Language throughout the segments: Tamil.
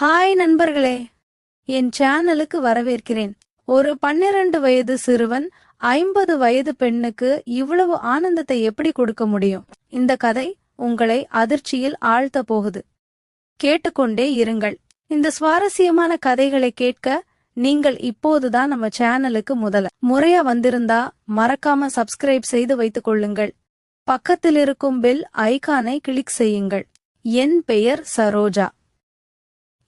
ஹாய் நண்பர்களே. என் சேனலுக்கு வரவேற்கிறேன். ஒரு பன்னிரண்டு வயது சிறுவன் ஐம்பது வயது பெண்ணுக்கு இவ்வளவு ஆனந்தத்தை எப்படி கொடுக்க முடியும்? இந்த கதை உங்களை அதிர்ச்சியில் ஆழ்த்த போகுது. கேட்டுக்கொண்டே இருங்கள். இந்த சுவாரஸ்யமான கதைகளை கேட்க நீங்கள் இப்போதுதான் நம்ம சேனலுக்கு முதல முறையா வந்திருந்தா மறக்காம சப்ஸ்கிரைப் செய்து வைத்துக் கொள்ளுங்கள். பக்கத்தில் இருக்கும் பெல் ஐகானை கிளிக் செய்யுங்கள். என் பெயர் சரோஜா.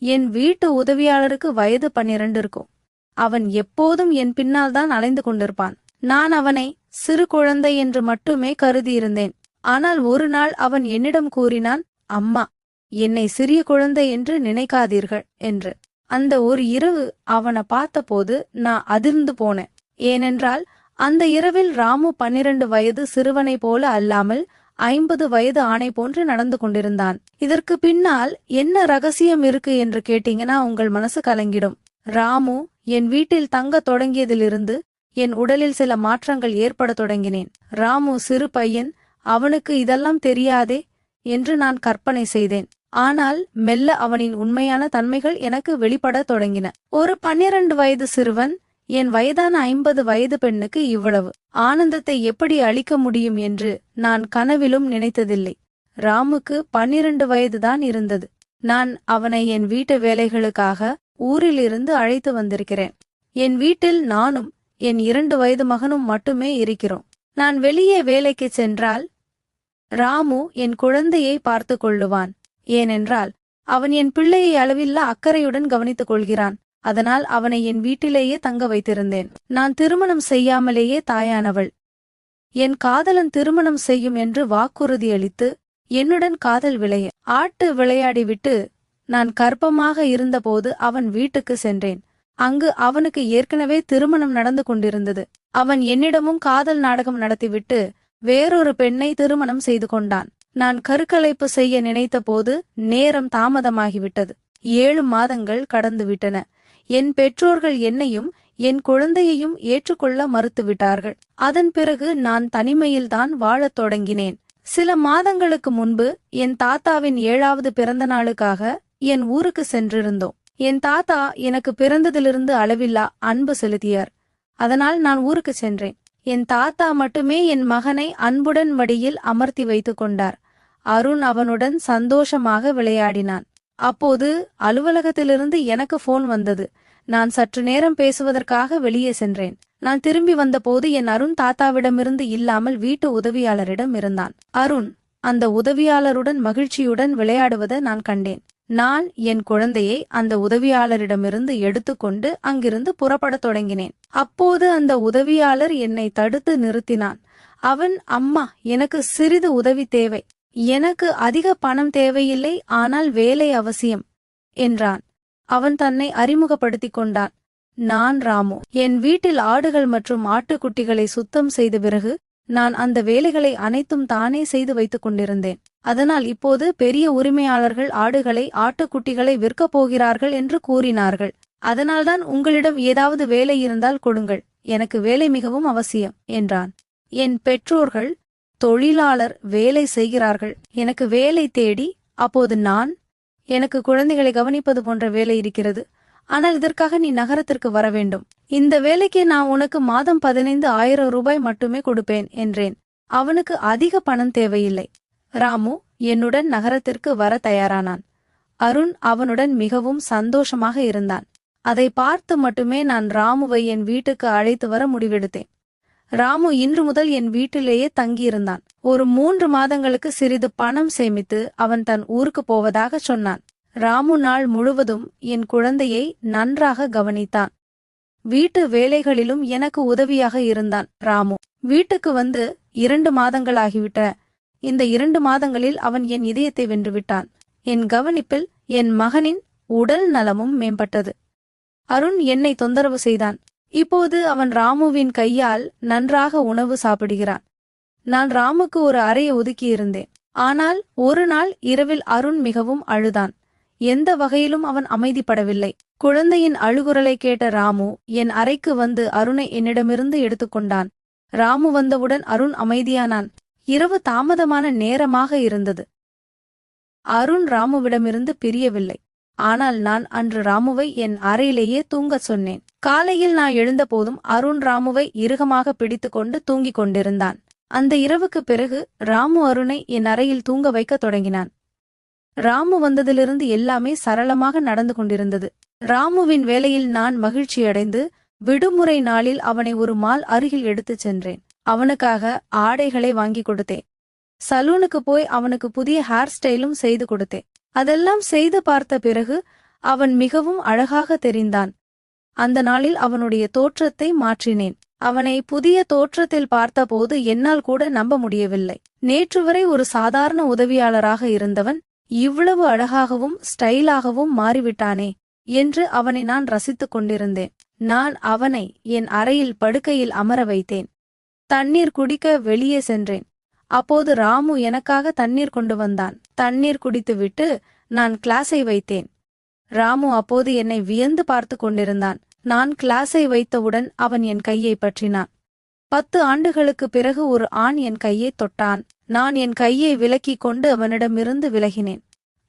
என் வீட்டு உதவியாளருக்கு வயது பன்னிரண்டு இருக்கும். அவன் எப்போதும் என் பின்னால் தான் அலைந்து கொண்டிருப்பான். நான் அவனை சிறு குழந்தை என்று மட்டுமே கருதியிருந்தேன். ஆனால் ஒரு நாள் அவன் என்னிடம் கூறினான் அம்மா என்னை சிறிய குழந்தை என்று நினைக்காதீர்கள் என்று. அந்த ஒரு இரவு அவனை பார்த்தபோது நான் அதிர்ந்து போனேன். ஏனென்றால் அந்த இரவில் ராமு பன்னிரண்டு வயது சிறுவனை போல அல்லாமல் ஐம்பது வயது ஆணை போன்று நடந்து கொண்டிருந்தான். இதற்கு பின்னால் என்ன ரகசியம் இருக்கு என்று கேட்டீங்கன்னா உங்கள் மனசு கலங்கிடும். ராமு என் வீட்டில் தங்க தொடங்கியதிலிருந்து என் உடலில் சில மாற்றங்கள் ஏற்படத் தொடங்கினேன். ராமு சிறு பையன் அவனுக்கு இதெல்லாம் தெரியாதே என்று நான் கற்பனை செய்தேன். ஆனால் மெல்ல அவனின் உண்மையான தன்மைகள் எனக்கு வெளிப்படத் தொடங்கின. ஒரு பன்னிரண்டு வயது சிறுவன் என் வயதான ஐம்பது வயது பெண்ணுக்கு இவ்வளவு. ஆனந்தத்தை எப்படி அளிக்க முடியும் என்று நான் கனவிலும் நினைத்ததில்லை. ராமுக்கு பன்னிரண்டு வயதுதான் இருந்தது. நான் அவனை என் வீட்டு வேலைகளுக்காக ஊரிலிருந்து அழைத்து வந்திருக்கிறேன். என் வீட்டில் நானும் என் இரண்டு வயது மகனும் மட்டுமே இருக்கிறோம். நான் வெளியே வேலைக்கு சென்றால் ராமு என் குழந்தையை பார்த்து கொள்ளுவான். ஏனென்றால் அவன் என் பிள்ளையை அளவில்லா அக்கறையுடன் கவனித்துக் கொள்கிறான். அதனால் அவனை என் வீட்டிலேயே தங்க வைத்திருந்தேன். நான் திருமணம் செய்யாமலேயே தாயானவள். என் காதலன் திருமணம் செய்யும் என்று வாக்குறுதியளித்து என்னுடன் காதல் விளைய ஆட்டு விளையாடிவிட்டு நான் கர்ப்பமாக இருந்தபோது அவன் வீட்டுக்கு சென்றேன். அங்கு அவனுக்கு ஏற்கனவே திருமணம் நடந்து கொண்டிருந்தது. அவன் என்னிடமும் காதல் நாடகம் நடத்திவிட்டு வேறொரு பெண்ணை திருமணம் செய்து கொண்டான். நான் கருக்கலைப்பு செய்ய நினைத்தபோது நேரம் தாமதமாகிவிட்டது. ஏழு மாதங்கள் கடந்துவிட்டன. என் பெற்றோர்கள் என்னையும் என் குழந்தையையும் ஏற்றுக்கொள்ள மறுத்துவிட்டார்கள். அதன் பிறகு நான் தனிமையில்தான் வாழத் தொடங்கினேன். சில மாதங்களுக்கு முன்பு என் தாத்தாவின் ஏழாவது பிறந்த நாளுக்காக என் ஊருக்கு சென்றிருந்தோம். என் தாத்தா எனக்கு பிறந்ததிலிருந்து அளவில்லா அன்பு செலுத்தியார். அதனால் நான் ஊருக்கு சென்றேன். என் தாத்தா மட்டுமே என் மகனை அன்புடன் வடியில் அமர்த்தி வைத்துக் கொண்டார். அருண் அவனுடன் சந்தோஷமாக விளையாடினான். அப்போது அலுவலகத்திலிருந்து எனக்கு போன் வந்தது. நான் சற்று நேரம் பேசுவதற்காக வெளியே சென்றேன். நான் திரும்பி வந்தபோது என் அருண் தாத்தாவிடமிருந்து இல்லாமல் வீட்டு உதவியாளரிடம் இருந்தான். அருண் அந்த உதவியாளருடன் மகிழ்ச்சியுடன் விளையாடுவதை நான் கண்டேன். நான் என் குழந்தையை அந்த உதவியாளரிடமிருந்து எடுத்துக்கொண்டு அங்கிருந்து புறப்படத் தொடங்கினேன். அப்போது அந்த உதவியாளர் என்னை தடுத்து நிறுத்தினான். அவன் அம்மா எனக்கு சிறிது உதவி தேவை. எனக்கு அதிக பணம் தேவையில்லை ஆனால் வேலை அவசியம் என்றான். அவன் தன்னை அறிமுகப்படுத்திக் கொண்டான். நான் ராமு. என் வீட்டில் ஆடுகள் மற்றும் ஆட்டுக்குட்டிகளை சுத்தம் செய்த பிறகு நான் அந்த வேலைகளை அனைத்தும் தானே செய்து வைத்துக் கொண்டிருந்தேன். அதனால் இப்போது பெரிய உரிமையாளர்கள் ஆடுகளை ஆட்டுக்குட்டிகளை விற்கப் போகிறார்கள் என்று கூறினார்கள். அதனால்தான் உங்களிடம் ஏதாவது வேலை இருந்தால் கொடுங்கள். எனக்கு வேலை மிகவும் அவசியம் என்றான். என் பெற்றோர்கள் தொழிலாளர் வேலை செய்கிறார்கள். எனக்கு வேலை தேடி அப்போது நான் எனக்கு குழந்தைகளை கவனிப்பது போன்ற வேலை இருக்கிறது. ஆனால் இதற்காக நீ நகரத்திற்கு வர வேண்டும். இந்த வேலைக்கு நான் உனக்கு மாதம் பதினைந்து ஆயிரம் ரூபாய் மட்டுமே கொடுப்பேன் என்றேன். அவனுக்கு அதிக பணம் தேவையில்லை. ராமு என்னுடன் நகரத்திற்கு வர தயாரானான். அருண் அவனுடன் மிகவும் சந்தோஷமாக இருந்தான். அதை பார்த்து மட்டுமே நான் ராமுவை என் வீட்டுக்கு அழைத்து வர முடிவெடுத்தேன். ராமு இன்று முதல் என் வீட்டிலேயே தங்கியிருந்தான். ஒரு மூன்று மாதங்களுக்கு சிறிது பணம் சேமித்து அவன் தன் ஊருக்கு போவதாக சொன்னான். ராமு நாள் முழுவதும் என் குழந்தையை நன்றாக கவனித்தான். வீட்டு வேலைகளிலும் எனக்கு உதவியாக இருந்தான் ராமு. வீட்டுக்கு வந்து இரண்டு மாதங்களாகிவிட்டன இந்த இரண்டு மாதங்களில் அவன் என் இதயத்தை வென்றுவிட்டான். என் கவனிப்பில் என் மகனின் உடல் நலமும் மேம்பட்டது. அருண் என்னை தொந்தரவு செய்தான். இப்போது அவன் ராமுவின் கையால் நன்றாக உணவு சாப்பிடுகிறான். நான் ராமுக்கு ஒரு அறையை ஒதுக்கியிருந்தேன். ஆனால் ஒரு நாள் இரவில் அருண் மிகவும் அழுதான். எந்த வகையிலும் அவன் அமைதிப்படவில்லை. குழந்தையின் அழுகுரலை கேட்ட ராமு என் அறைக்கு வந்து அருணை என்னிடமிருந்து எடுத்துக்கொண்டான் ராமு வந்தவுடன் அருண் அமைதியானான். இரவு தாமதமான நேரமாக இருந்தது. அருண் ராமுவிடமிருந்து பிரியவில்லை. ஆனால் நான் அன்று ராமுவை என் அறையிலேயே தூங்கச் சொன்னேன். காலையில் நான் எழுந்தபோதும் அருண் ராமுவை இறுகமாக பிடித்துக்கொண்டு தூங்கிக் கொண்டிருந்தான். அந்த இரவுக்கு பிறகு ராமு அருணை என் அறையில் தூங்க வைக்கத் தொடங்கினான். ராமு வந்ததிலிருந்து எல்லாமே சரளமாக நடந்து கொண்டிருந்தது. ராமுவின் வேலையில் நான் மகிழ்ச்சியடைந்து விடுமுறை நாளில் அவனை ஒரு மால் அருகில் எடுத்துச் சென்றேன். அவனுக்காக ஆடைகளை வாங்கி கொடுத்தேன். சலூனுக்கு போய் அவனுக்கு புதிய ஹேர் ஸ்டைலும் செய்து கொடுத்தேன். அதெல்லாம் செய்து பார்த்த பிறகு அவன் மிகவும் அழகாக தெரிந்தான். அந்த நாளில் அவனுடைய தோற்றத்தை மாற்றினேன். அவனை புதிய தோற்றத்தில் பார்த்தபோது என்னால் கூட நம்ப முடியவில்லை. நேற்று வரை ஒரு சாதாரண உதவியாளராக இருந்தவன் இவ்வளவு அழகாகவும் ஸ்டைலாகவும் மாறிவிட்டானே என்று அவனை நான் ரசித்துக் கொண்டிருந்தேன். நான் அவனை என் அறையில் படுக்கையில் அமர வைத்தேன். தண்ணீர் குடிக்க வெளியே சென்றேன். அப்போது ராமு எனக்காக தண்ணீர் கொண்டு வந்தான். தண்ணீர் குடித்துவிட்டு நான் கிளாஸை வைத்தேன். ராமு அப்போது என்னை வியந்து பார்த்து கொண்டிருந்தான். நான் கிளாஸை வைத்தவுடன் அவன் என் கையை பற்றினான். பத்து ஆண்டுகளுக்கு பிறகு ஒரு ஆண் என் கையை தொட்டான். நான் என் கையை விலக்கிக் கொண்டு அவனிடமிருந்து விலகினேன்.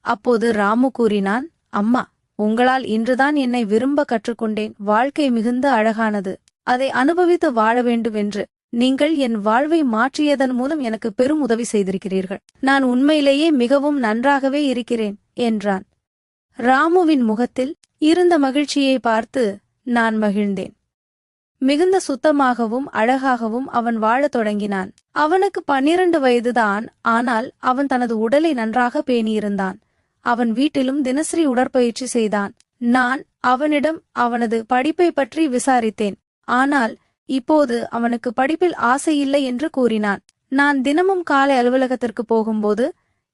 அப்போது ராமு கூறினான் அம்மா உங்களால் இன்றுதான் என்னை விரும்ப கற்றுக்கொண்டேன். வாழ்க்கை மிகுந்த அழகானது. அதை அனுபவித்து வாழ வேண்டுமென்று. நீங்கள் என் வாழ்வை மாற்றியதன் மூலம் எனக்கு பெரும் உதவி செய்திருக்கிறீர்கள். நான் உண்மையிலேயே மிகவும் நன்றாகவே இருக்கிறேன் என்றான். ராமுவின் முகத்தில் இருந்த மகிழ்ச்சியை பார்த்து நான் மகிழ்ந்தேன். மிகுந்த சுத்தமாகவும் அழகாகவும் அவன் வாழத் தொடங்கினான். அவனுக்கு பன்னிரண்டு வயதுதான் ஆனால் அவன் தனது உடலை நன்றாக பேணியிருந்தான். அவன் வீட்டிலும் தினசரி உடற்பயிற்சி செய்தான். நான் அவனிடம் அவனது படிப்பை பற்றி விசாரித்தேன். ஆனால் இப்போது அவனுக்கு படிப்பில் ஆசை இல்லை என்று கூறினான். நான் தினமும் காலை அலுவலகத்திற்கு போகும்போது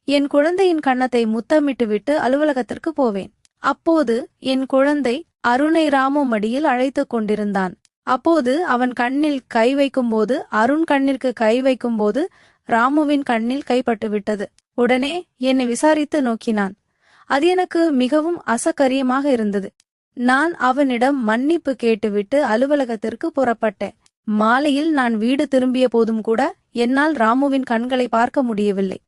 என் குழந்தையின் கன்னத்தை முத்தமிட்டுவிட்டு அலுவலகத்திற்கு போவேன். அப்போது என் குழந்தை அருணை ராமு மடியில் அழைத்துக் கொண்டிருந்தான். அப்போது அவன் கண்ணில் கை வைக்கும்போது அருண் கண்ணிற்கு கை வைக்கும்போது ராமுவின் கண்ணில் கைப்பட்டு விட்டது உடனே என்னை விசாரித்து நோக்கினான். அது எனக்கு மிகவும் அசக்கரியமாக இருந்தது. நான் அவனிடம் மன்னிப்பு கேட்டுவிட்டு அலுவலகத்திற்கு புறப்பட்டேன். மாலையில் நான் வீடு திரும்பிய போதும் கூட என்னால் ராமுவின் கண்களை பார்க்க முடியவில்லை.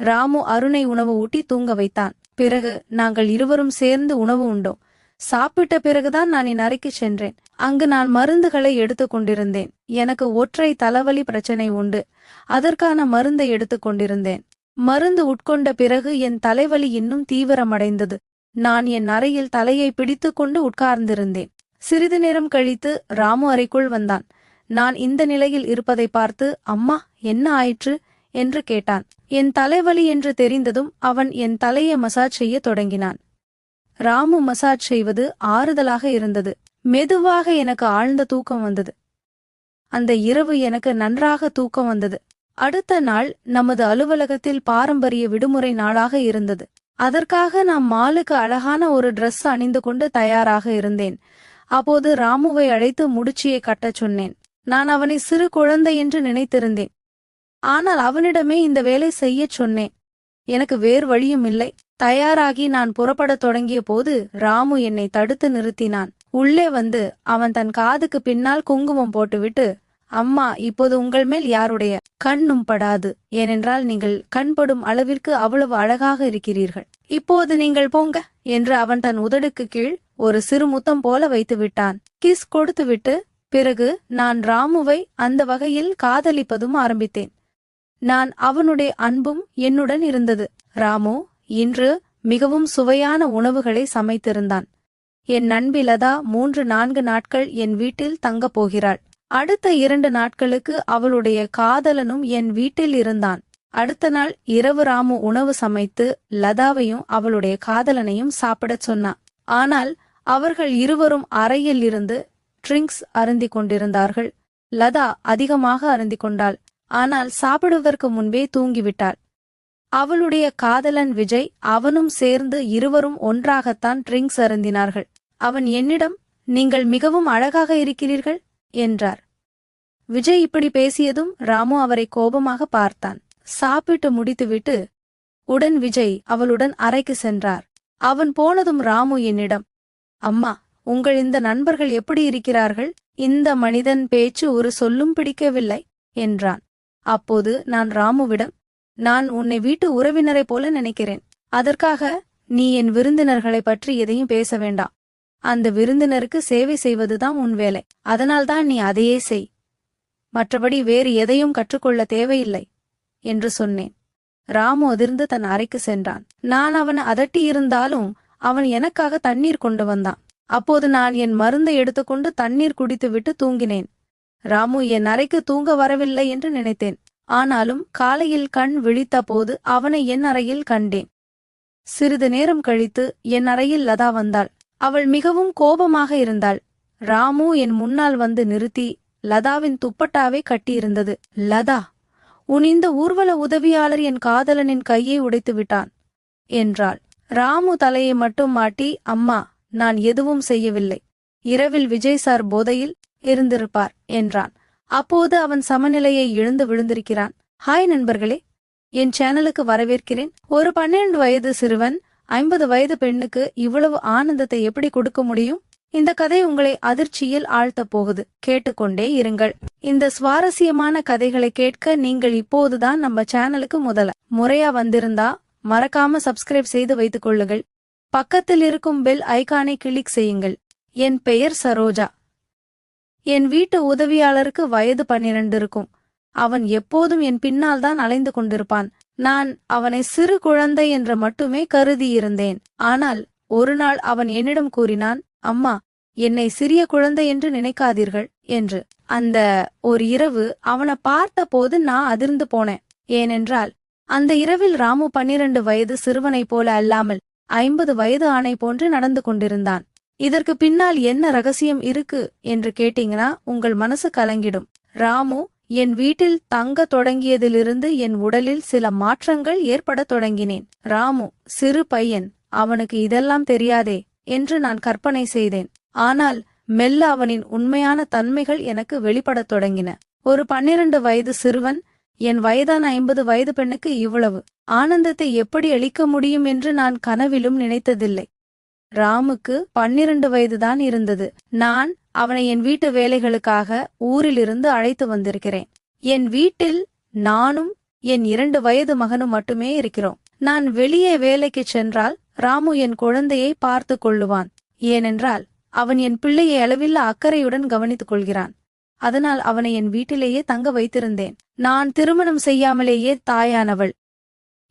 ராமு அருணை உணவு ஊட்டி தூங்க வைத்தான். பிறகு நாங்கள் இருவரும் சேர்ந்து உணவு உண்டோம். சாப்பிட்ட பிறகுதான் நான் என் அறைக்கு சென்றேன். அங்கு நான் மருந்துகளை எடுத்துக் கொண்டிருந்தேன். எனக்கு ஒற்றை தலைவலி பிரச்சனை உண்டு. அதற்கான மருந்தை எடுத்துக் கொண்டிருந்தேன். மருந்து உட்கொண்ட பிறகு என் தலைவலி இன்னும் தீவிரமடைந்தது. நான் என் அறையில் தலையை பிடித்துக்கொண்டு உட்கார்ந்திருந்தேன். சிறிது நேரம் கழித்து ராமு அறைக்குள் வந்தான். நான் இந்த நிலையில் இருப்பதை பார்த்து அம்மா என்ன ஆயிற்று? என்று கேட்டான். என் தலைவலி என்று தெரிந்ததும் அவன் என் தலையை மசாஜ் செய்ய தொடங்கினான். ராமு மசாஜ் செய்வது ஆறுதலாக இருந்தது. மெதுவாக எனக்கு ஆழ்ந்த தூக்கம் வந்தது. அந்த இரவு எனக்கு நன்றாக தூக்கம் வந்தது. அடுத்த நாள் நமது அலுவலகத்தில் பாரம்பரிய விடுமுறை நாளாக இருந்தது. அதற்காக நான் மாலுக்கு அழகான ஒரு ட்ரெஸ் அணிந்து கொண்டு தயாராக இருந்தேன். அப்போது ராமுவை அழைத்து முடிச்சியை கட்டச் சொன்னேன். நான் அவனை சிறு குழந்தை என்று நினைத்திருந்தேன். ஆனால் அவனிடமே இந்த வேலை செய்யச் சொன்னேன். எனக்கு வேறு வழியும் இல்லை. தயாராகி நான் புறப்படத் தொடங்கிய போது ராமு என்னை தடுத்து நிறுத்தினான். உள்ளே வந்து அவன் தன் காதுக்கு பின்னால் குங்குமம் போட்டுவிட்டு அம்மா இப்போது உங்கள் மேல் யாருடைய கண்ணும் படாது. ஏனென்றால் நீங்கள் கண்படும் அளவிற்கு அவ்வளவு அழகாக இருக்கிறீர்கள். இப்போது நீங்கள் போங்க என்று அவன் தன் உதடுக்கு கீழ் ஒரு சிறு முத்தம் போல வைத்து விட்டான். கிஸ் கொடுத்துவிட்டு பிறகு நான் ராமுவை அந்த வகையில் காதலிப்பதும் ஆரம்பித்தேன். நான் அவனுடைய அன்பும் என்னுடன் இருந்தது. ராமு இன்று மிகவும் சுவையான உணவுகளை சமைத்திருந்தான். என் நண்பி லதா மூன்று நான்கு நாட்கள் என் வீட்டில் தங்கப் போகிறாள். அடுத்த இரண்டு நாட்களுக்கு அவளுடைய காதலனும் என் வீட்டில் இருந்தான். அடுத்த நாள் இரவு ராமு உணவு சமைத்து லதாவையும் அவளுடைய காதலனையும் சாப்பிடச் சொன்னான். ஆனால் அவர்கள் இருவரும் அறையில் இருந்து ட்ரிங்க்ஸ் அருந்தி கொண்டிருந்தார்கள். லதா அதிகமாக அருந்தி கொண்டாள். ஆனால் சாப்பிடுவதற்கு முன்பே தூங்கிவிட்டாள். அவளுடைய காதலன் விஜய் அவனும் சேர்ந்து இருவரும் ஒன்றாகத்தான் ட்ரிங்க்ஸ் அருந்தினார்கள். அவன் என்னிடம் நீங்கள் மிகவும் அழகாக இருக்கிறீர்கள் என்றார். விஜய் இப்படி பேசியதும் ராமு அவரை கோபமாக பார்த்தான். சாப்பிட்டு முடித்துவிட்டு உடன் விஜய் அவளுடன் அறைக்கு சென்றார். அவன் போனதும் ராமு என்னிடம் அம்மா உங்கள் இந்த நண்பர்கள் எப்படி இருக்கிறார்கள்? இந்த மனிதன் பேச்சு ஒரு சொல்லும் பிடிக்கவில்லை என்றான். அப்போது நான் ராமுவிடம் நான் உன்னை வீட்டு உறவினரைப் போல நினைக்கிறேன். அதற்காக நீ என் விருந்தினர்களை பற்றி எதையும் பேச வேண்டாம். அந்த விருந்தினருக்கு சேவை செய்வதுதான் உன் வேலை. அதனால்தான் நீ அதையே செய். மற்றபடி வேறு எதையும் கற்றுக்கொள்ள தேவையில்லை என்று சொன்னேன். ராமு அதிர்ந்து தன் அறைக்கு சென்றான். நான் அவனை அதட்டியிருந்தாலும் அவன் எனக்காக தண்ணீர் கொண்டு வந்தான். அப்போது நான் என் மருந்தை எடுத்துக்கொண்டு தண்ணீர் குடித்துவிட்டு தூங்கினேன். ராமு என் அறைக்கு தூங்க வரவில்லை என்று நினைத்தேன். ஆனாலும் காலையில் கண் விழித்தபோது அவனை என் அறையில் கண்டேன். சிறிது நேரம் கழித்து என் அறையில் லதா வந்தாள். அவள் மிகவும் கோபமாக இருந்தாள். ராமு என் முன்னால் வந்து நிறுத்தி லதாவின் துப்பட்டாவை கட்டியிருந்தது. லதா உன் இந்த ஊர்வல உதவியாளர் என் காதலனின் கையை உடைத்து விட்டான் என்றாள். ராமு தலையை மட்டும் மாட்டி அம்மா நான் எதுவும் செய்யவில்லை. இரவில் விஜய் சார் போதையில் இருந்திருப்பார் என்றான். அப்போது அவன் சமநிலையை இழந்து விழுந்திருக்கிறான். ஹாய் நண்பர்களே என் சேனலுக்கு வரவேற்கிறேன். ஒரு பன்னெண்டு வயது சிறுவன் ஐம்பது வயது பெண்ணுக்கு இவ்வளவு ஆனந்தத்தை எப்படி கொடுக்க முடியும்? இந்த கதை உங்களை அதிர்ச்சியில் ஆழ்த்தப் போகுது. கேட்டுக்கொண்டே இருங்கள். இந்த சுவாரஸ்யமான கதைகளை கேட்க நீங்கள் இப்போதுதான் நம்ம சேனலுக்கு முதல. முறையா வந்திருந்தா மறக்காம சப்ஸ்கிரைப் செய்து வைத்துக் கொள்ளுங்கள். பக்கத்தில் இருக்கும் பெல் ஐகானை கிளிக் செய்யுங்கள். என் பெயர் சரோஜா. என் வீட்டு உதவியாளருக்கு வயது பன்னிரண்டு இருக்கும். அவன் எப்போதும் என் பின்னால் தான் அலைந்து கொண்டிருப்பான். நான் அவனை சிறு குழந்தை என்று மட்டுமே கருதியிருந்தேன். ஆனால் ஒரு நாள் அவன் என்னிடம் கூறினான் அம்மா என்னை சிறிய குழந்தை என்று நினைக்காதீர்கள் என்று. அந்த ஒரு இரவு அவனை பார்த்தபோது நான் அதிர்ந்து போனேன். ஏனென்றால் அந்த இரவில் ராமு பன்னிரண்டு வயது சிறுவனைப் போல அல்லாமல் ஐம்பது வயது ஆணை போன்று நடந்து கொண்டிருந்தான். இதற்கு பின்னால் என்ன ரகசியம் இருக்கு என்று கேட்டீங்கன்னா உங்கள் மனசு கலங்கிடும். ராமு என் வீட்டில் தங்க தொடங்கியதிலிருந்து என் உடலில் சில மாற்றங்கள் ஏற்படத் தொடங்கினேன். ராமு சிறு பையன் அவனுக்கு இதெல்லாம் தெரியாதே என்று நான் கற்பனை செய்தேன். ஆனால் மெல்ல அவனின் உண்மையான தன்மைகள் எனக்கு வெளிப்படத் தொடங்கின. ஒரு பன்னிரண்டு வயது சிறுவன் என் வயதான ஐம்பது வயது பெண்ணுக்கு இவ்வளவு. ஆனந்தத்தை எப்படி அளிக்க முடியும் என்று நான் கனவிலும் நினைத்ததில்லை. ராமுக்கு பன்னிரண்டு வயதுதான் இருந்தது. நான் அவனை என் வீட்டு வேலைகளுக்காக ஊரிலிருந்து அழைத்து வந்திருக்கிறேன். என் வீட்டில் நானும் என் இரண்டு வயது மகனும் மட்டுமே இருக்கிறோம். நான் வெளியே வேலைக்கு சென்றால் ராமு என் குழந்தையை பார்த்து கொள்ளுவான். ஏனென்றால் அவன் என் பிள்ளையை அளவில் அக்கறையுடன் கவனித்துக் கொள்கிறான். அதனால் அவனை என் வீட்டிலேயே தங்க வைத்திருந்தேன். நான் திருமணம் செய்யாமலேயே தாயானவள்.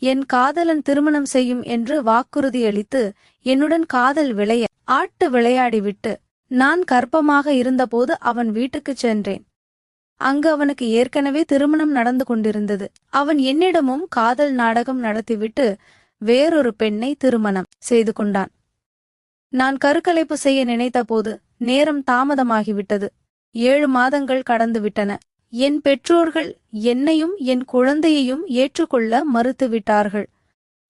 என் காதலன் திருமணம் செய்யும் என்று வாக்குறுதி அளித்து என்னுடன் காதல் விளைய ஆட்டு விளையாடிவிட்டு நான் கர்ப்பமாக இருந்தபோது அவன் வீட்டுக்குச் சென்றேன். அங்கு அவனுக்கு ஏற்கனவே திருமணம் நடந்து கொண்டிருந்தது. அவன் என்னிடமும் காதல் நாடகம் நடத்திவிட்டு வேறொரு பெண்ணை திருமணம் செய்து கொண்டான். நான் கருக்கலைப்பு செய்ய நினைத்தபோது நேரம் தாமதமாகிவிட்டது. ஏழு மாதங்கள் கடந்து விட்டன என் பெற்றோர்கள் என்னையும் என் குழந்தையையும் ஏற்றுக்கொள்ள மறுத்துவிட்டார்கள்.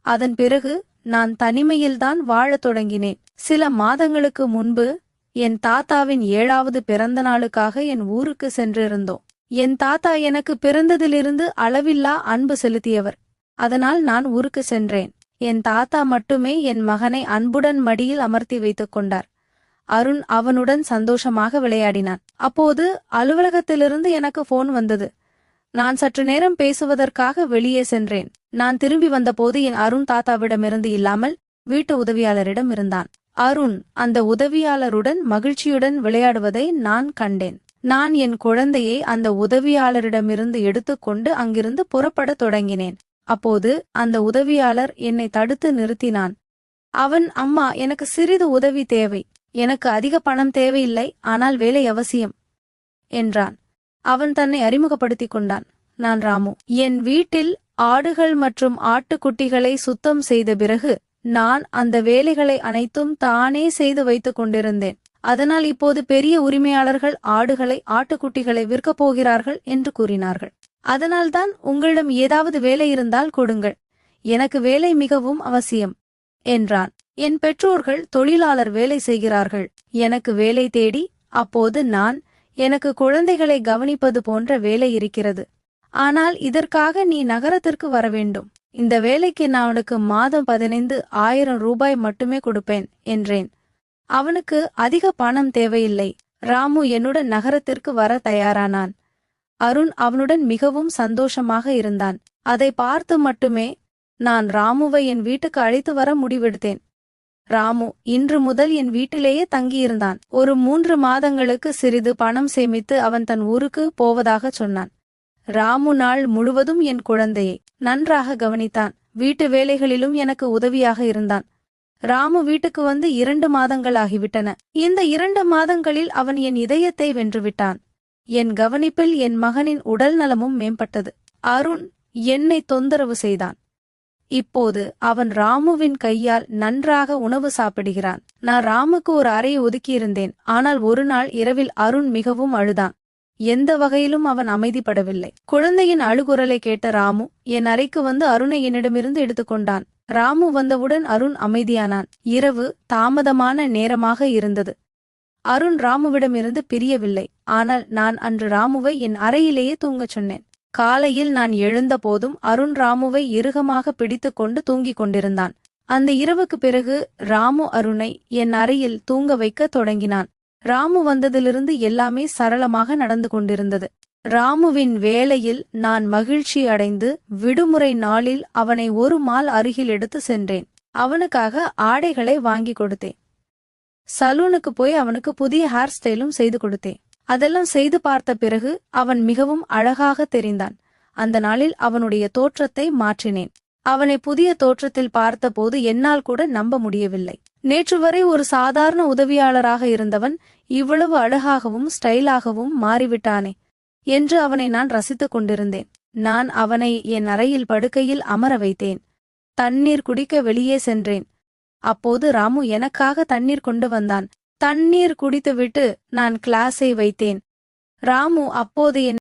அதன் பிறகு நான் தனிமையில்தான் வாழத் தொடங்கினேன். சில மாதங்களுக்கு முன்பு என் தாத்தாவின் ஏழாவது பிறந்த நாளுக்காக என் ஊருக்கு சென்றிருந்தோம். என் தாத்தா எனக்கு பிறந்ததிலிருந்து அளவில்லா அன்பு செலுத்தியவர். அதனால் நான் ஊருக்கு சென்றேன். என் தாத்தா மட்டுமே என் மகனை அன்புடன் மடியில் அமர்த்தி வைத்துக் கொண்டார். அருண் அவனுடன் சந்தோஷமாக விளையாடினான். அப்போது அலுவலகத்திலிருந்து எனக்கு போன் வந்தது. நான் சற்று நேரம் பேசுவதற்காக வெளியே சென்றேன். நான் திரும்பி வந்தபோது என் அருண் தாத்தாவிடமிருந்து இல்லாமல் வீட்டு உதவியாளரிடம் இருந்தான். அருண் அந்த உதவியாளருடன் மகிழ்ச்சியுடன் விளையாடுவதை நான் கண்டேன். நான் என் குழந்தையை அந்த உதவியாளரிடமிருந்து எடுத்துக்கொண்டு அங்கிருந்து புறப்படத் தொடங்கினேன். அப்போது அந்த உதவியாளர் என்னை தடுத்து நிறுத்தினான். அவன் அம்மா எனக்கு சிறிது உதவி தேவை. எனக்கு அதிக பணம் தேவையில்லை ஆனால் வேலை அவசியம் என்றான். அவன் தன்னை அறிமுகப்படுத்திக் கொண்டான். நான் ராமு என் வீட்டில் ஆடுகள் மற்றும் ஆட்டுக்குட்டிகளை சுத்தம் செய்த பிறகு நான் அந்த வேலைகளை அனைத்தும் தானே செய்து வைத்துக் கொண்டிருந்தேன். அதனால் இப்போது பெரிய உரிமையாளர்கள் ஆடுகளை ஆட்டுக்குட்டிகளை விற்கப் போகிறார்கள் என்று கூறினார்கள். அதனால்தான் உங்களிடம் ஏதாவது வேலை இருந்தால் கொடுங்கள். எனக்கு வேலை மிகவும் அவசியம் என்றான். என் பெற்றோர்கள் தொழிலாளர் வேலை செய்கிறார்கள். எனக்கு வேலை தேடி அப்போது நான் எனக்கு குழந்தைகளை கவனிப்பது போன்ற வேலை இருக்கிறது. ஆனால் இதற்காக நீ நகரத்திற்கு வர வேண்டும். இந்த வேலைக்கு நான் அவனுக்கு மாதம் பதினைந்து ஆயிரம் ரூபாய் மட்டுமே கொடுப்பேன் என்றேன். அவனுக்கு அதிக பணம் தேவையில்லை. ராமு என்னுடன் நகரத்திற்கு வர தயாரானான். அருண் அவனுடன் மிகவும் சந்தோஷமாக இருந்தான். அதை பார்த்து மட்டுமே நான் ராமுவை என் வீட்டுக்கு அழைத்து வர முடிவெடுத்தேன். ராமு இன்று முதல் என் வீட்டிலேயே தங்கியிருந்தான். ஒரு மூன்று மாதங்களுக்கு சிறிது பணம் சேமித்து அவன் தன் ஊருக்கு போவதாக சொன்னான். ராமு நாள் முழுவதும் என் குழந்தையை நன்றாக கவனித்தான். வீட்டு வேலைகளிலும் எனக்கு உதவியாக இருந்தான். ராமு வீட்டுக்கு வந்து இரண்டு மாதங்கள் ஆகிவிட்டன இந்த இரண்டு மாதங்களில் அவன் என் இதயத்தை வென்றுவிட்டான் என் கவனிப்பில் என் மகனின் உடல் நலமும் மேம்பட்டது. அருண் என்னை தொந்தரவு செய்தான். இப்போது அவன் ராமுவின் கையால் நன்றாக உணவு சாப்பிடுகிறான். நான் ராமுக்கு ஒரு அறையை ஒதுக்கியிருந்தேன். ஆனால் ஒரு நாள் இரவில் அருண் மிகவும் அழுதான். எந்த வகையிலும் அவன் அமைதிப்படவில்லை. குழந்தையின் அழுகுரலை கேட்ட ராமு என் அறைக்கு வந்து அருணை என்னிடமிருந்து எடுத்துக்கொண்டான் ராமு வந்தவுடன் அருண் அமைதியானான். இரவு தாமதமான நேரமாக இருந்தது. அருண் ராமுவிடமிருந்து பிரியவில்லை. ஆனால் நான் அன்று ராமுவை என் அறையிலேயே தூங்கச் சொன்னேன். காலையில் நான் எழுந்தபோதும் அருண் ராமுவை இறுகமாக பிடித்துக்கொண்டு தூங்கிக் கொண்டிருந்தான். அந்த இரவுக்கு பிறகு ராமு அருணை என் அறையில் தூங்க வைக்க தொடங்கினான். ராமு வந்ததிலிருந்து எல்லாமே சரளமாக நடந்து கொண்டிருந்தது. ராமுவின் வேலையில் நான் மகிழ்ச்சி அடைந்து விடுமுறை நாளில் அவனை ஒரு மால் அருகில் எடுத்து சென்றேன். அவனுக்காக ஆடைகளை வாங்கி கொடுத்தேன். சலூனுக்கு போய் அவனுக்கு புதிய ஹேர் ஸ்டைலும் செய்து கொடுத்தேன். அதெல்லாம் செய்து பார்த்த பிறகு அவன் மிகவும் அழகாக தெரிந்தான். அந்த நாளில் அவனுடைய தோற்றத்தை மாற்றினேன். அவனை புதிய தோற்றத்தில் பார்த்தபோது என்னால் கூட நம்ப முடியவில்லை. நேற்று வரை ஒரு சாதாரண உதவியாளராக இருந்தவன் இவ்வளவு அழகாகவும் ஸ்டைலாகவும் மாறிவிட்டானே என்று அவனை நான் ரசித்துக் கொண்டிருந்தேன். நான் அவனை என் அறையில் படுக்கையில் அமர வைத்தேன். தண்ணீர் குடிக்க வெளியே சென்றேன். அப்போது ராமு எனக்காக தண்ணீர் கொண்டு வந்தான். தண்ணீர் குடித்துவிட்டு நான் கிளாஸை வைத்தேன். ராமு அப்போது என்